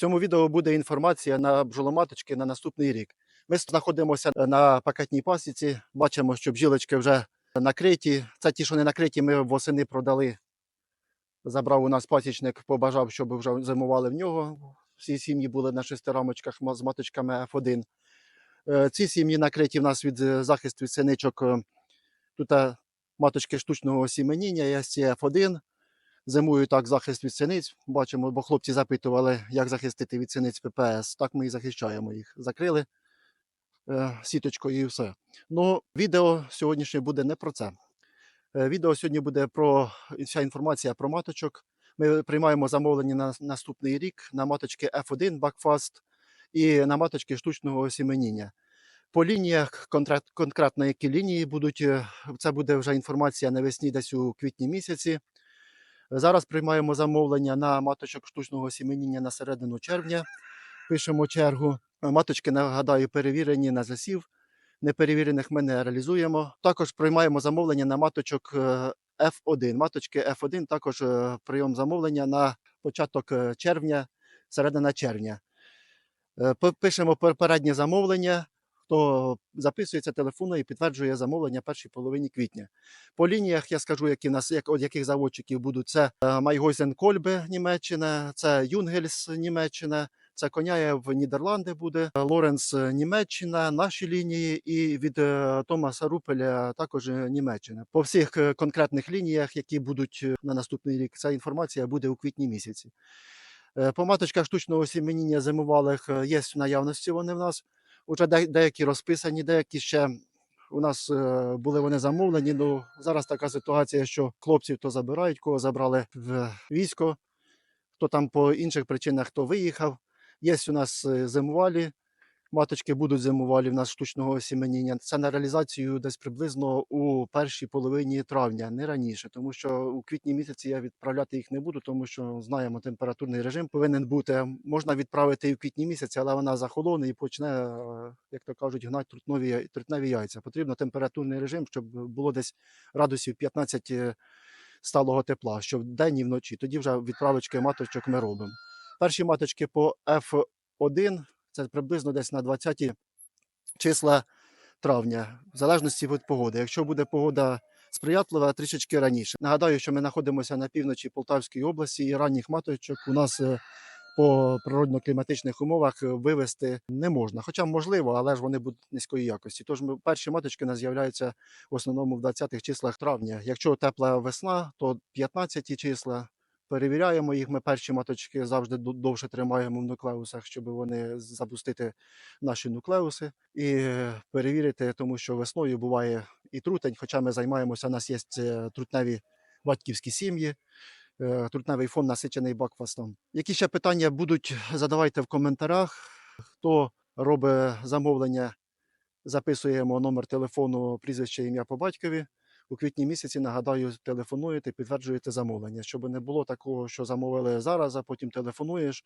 В цьому відео буде інформація на бджоломаточки на наступний рік. Ми знаходимося е, на пакетній пасіці, бачимо, що бжілочки вже накриті. Це ті, що не накриті, ми восени продали. Забрав у нас пасічник, побажав, щоб вже зимували в нього. Всі сім'ї були на шести рамочках з маточками F1. Е, ці сім'ї накриті в нас від е, захисту від синичок. Тут маточки штучного сіменіння, F1. Зимою так захист від синиць. Бачимо, бо хлопці запитували, як захистити від синиць ППС. Так ми і захищаємо їх. Закрили е, сіточкою і все. Ну, відео сьогоднішнє буде не про це. Е, відео сьогодні буде про вся інформація про маточок. Ми приймаємо замовлення на наступний рік на маточки F1 Backfast і на маточки штучного осіменіння. По лініях, конкретно які лінії будуть, е, це буде вже інформація навесні, десь у квітні місяці. Зараз приймаємо замовлення на маточок штучного осіменіння на середину червня. Пишемо чергу. Маточки, нагадаю, перевірені на засів. Неперевірених ми не реалізуємо. Також приймаємо замовлення на маточок е, F1. Маточки F1 також е, прийом замовлення на початок е, червня, середина червня. Пишемо попереднє замовлення. Хто записується телефону і підтверджує замовлення першій половині квітня. По лініях я скажу, які в нас як, от яких заводчиків будуть. Це е, Майгойзен Кольбе, Німеччина, це Юнгельс, Німеччина, це Коняєв Нідерланди буде, е, Лоренс е, Німеччина, наші лінії, і від Томаса Рупеля також Німеччина. По всіх конкретних лініях, які будуть на наступний рік, ця інформація буде у квітні місяці. Е, По маточках штучного сім'яніння зимувалих є в наявності вони в нас. Уже деякі розписані, деякі ще у нас е, були вони замовлені. Ну зараз така ситуація, що хлопців то забирають, кого забрали в військо, хто там по інших причинах хто виїхав. Є у нас е, зимувалі. Маточки будуть зимувалі в нас штучного осіменіння. Це на реалізацію десь приблизно у першій половині травня, не раніше, тому що у квітні місяці я відправляти їх не буду, тому що знаємо, температурний режим повинен бути. Можна відправити і в квітні місяці, але вона захолоне і почне, е, як то кажуть, гнати трутнові, трутневі яйця. Потрібно температурний режим, щоб було десь градусів 15 е, сталого тепла, що вдень і вночі. Тоді вже відправочки маточок ми робимо. Перші маточки по F1 це приблизно десь на 20 числа травня, в залежності від погоди. Якщо буде погода сприятлива, трішечки раніше. Нагадаю, що ми знаходимося на півночі Полтавської області і ранніх маточок у нас е, по природно-кліматичних умовах вивести не можна. Хоча можливо, але ж вони будуть низької якості. Тож ми, перші маточки нас з'являються в основному в 20-х числах травня. Якщо тепла весна, то 15 числа. Перевіряємо їх. Ми перші маточки завжди довше тримаємо в нуклеусах, щоб вони запустити наші нуклеуси і е, перевірити, тому що весною буває і трутень, хоча ми займаємося, у нас є е, трутневі батьківські сім'ї, е, трутневий фон насичений бакфастом. Які ще питання будуть, задавайте в коментарях. Хто робить замовлення, записуємо номер телефону, прізвище, ім'я по батькові. У квітні місяці, нагадаю, телефонуєте, підтверджуєте замовлення, щоб не було такого, що замовили зараз, а потім телефонуєш.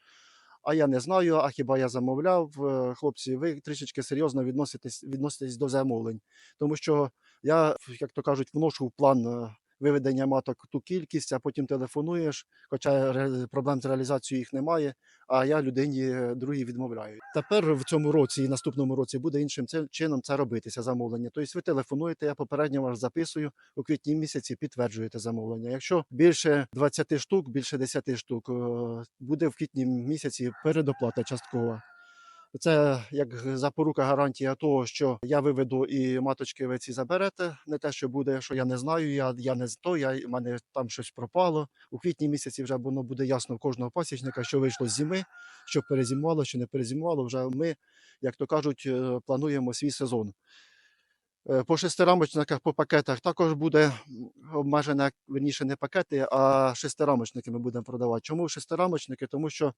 А я не знаю, а хіба я замовляв. Е, Хлопці, ви трішечки серйозно відноситесь, відноситесь до замовлень. Тому що я, як то кажуть, вношу в план е, виведення маток ту кількість, а потім телефонуєш, хоча проблем з реалізацією їх немає, а я людині е, другій відмовляю. Тепер в цьому році і наступному році буде іншим чином це робитися замовлення. Тобто ви телефонуєте, я попередньо вас записую у квітні місяці, підтверджуєте замовлення. Якщо більше 20 штук, більше 10 штук, буде в квітні місяці передоплата часткова. Це як запорука гарантія того, що я виведу і маточки ви ці заберете. Не те, що буде, що я не знаю, я, я не то, я, в мене там щось пропало. У квітні місяці вже воно буде ясно кожного пасічника, що вийшло з зими, що перезимувало, що не перезимувало. Вже ми, як то кажуть, е, плануємо свій сезон. Е, По шестирамочниках, по пакетах також буде м, обмежена, верніше не пакети, а шестирамочники ми будемо продавати. Чому шестирамочники? Тому що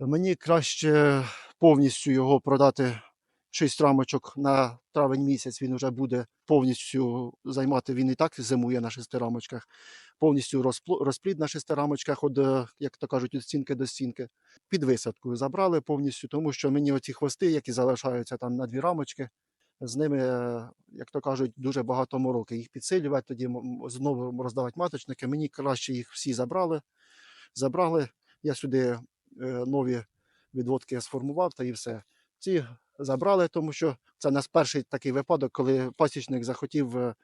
мені краще повністю його продати 6 рамочок на травень місяць. Він вже буде повністю займати. Він і так зимує на шести рамочках, повністю розплід на шести рамочках, от, як то кажуть, від стінки до стінки. Під висадкою забрали повністю, тому що мені оці хвости, які залишаються там на дві рамочки, з ними, е, як то кажуть, дуже багато мороки. Їх підсилювати, тоді знову роздавати маточники. Мені краще їх всі забрали. Забрали. Я сюди е, нові відводки я сформував та і все. Ці забрали, тому що це нас перший такий випадок, коли пасічник захотів, е,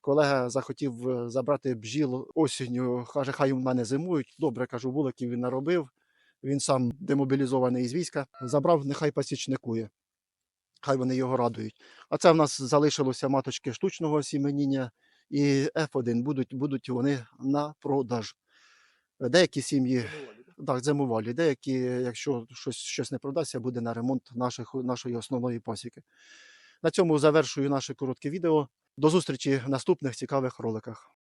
колега захотів е, забрати бджіл осінню. Каже, хай у мене зимують. Добре, кажу, вуликів він наробив. Він сам демобілізований із війська. Забрав, нехай пасічникує. Хай вони його радують. А це в нас залишилося маточки штучного сіменіння і F1 будуть, будуть вони на продаж. Деякі сім'ї так, зимувалі, деякі, якщо щось, щось не продасться, буде на ремонт наших, нашої основної пасіки. На цьому завершую наше коротке відео. До зустрічі в наступних цікавих роликах.